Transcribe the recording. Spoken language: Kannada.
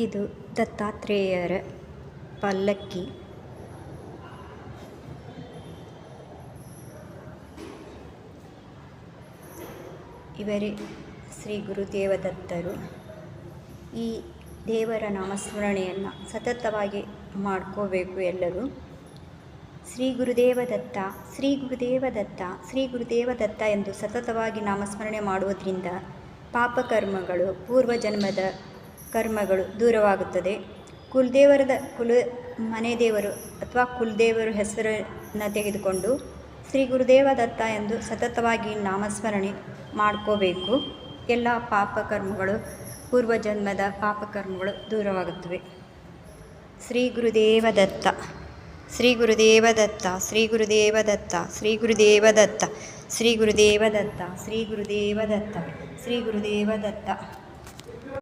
ಇದು ದತ್ತಾತ್ರೇಯರ ಪಲ್ಲಕ್ಕಿ. ಇವರೇ ಶ್ರೀ ಗುರುದೇವದತ್ತರು. ಈ ದೇವರ ನಾಮಸ್ಮರಣೆಯನ್ನು ಸತತವಾಗಿ ಮಾಡ್ಕೋಬೇಕು ಎಲ್ಲರೂ. ಶ್ರೀ ಗುರುದೇವ ದತ್ತ ಶ್ರೀ ಗುರುದೇವ ದತ್ತ ಶ್ರೀ ಗುರುದೇವ ದತ್ತ ಎಂದು ಸತತವಾಗಿ ನಾಮಸ್ಮರಣೆ ಮಾಡುವುದರಿಂದ ಪಾಪಕರ್ಮಗಳು, ಪೂರ್ವಜನ್ಮದ ಕರ್ಮಗಳು ದೂರವಾಗುತ್ತದೆ. ಕುಲದೇವರದ ಕುಲ ಮನೆ ದೇವರು ಅಥವಾ ಕುಲದೇವರು ಹೆಸರನ್ನು ತೆಗೆದುಕೊಂಡು ಶ್ರೀ ಗುರುದೇವ ದತ್ತ ಎಂದು ಸತತವಾಗಿ ನಾಮಸ್ಮರಣೆ ಮಾಡ್ಕೋಬೇಕು. ಎಲ್ಲ ಪಾಪಕರ್ಮಗಳು ಪೂರ್ವಜನ್ಮದ ಪಾಪಕರ್ಮಗಳು ದೂರವಾಗುತ್ತವೆ. ಶ್ರೀ ಗುರುದೇವ ದತ್ತ, ಶ್ರೀ ಗುರುದೇವ ದತ್ತ, ಶ್ರೀ ಗುರುದೇವ ದತ್ತ, ಶ್ರೀ ಗುರುದೇವ ದತ್ತ, ಶ್ರೀ ಗುರುದೇವ ದತ್ತ, ಶ್ರೀ ಗುರುದೇವ ದತ್ತ, ಶ್ರೀ ಗುರುದೇವ ದತ್ತ.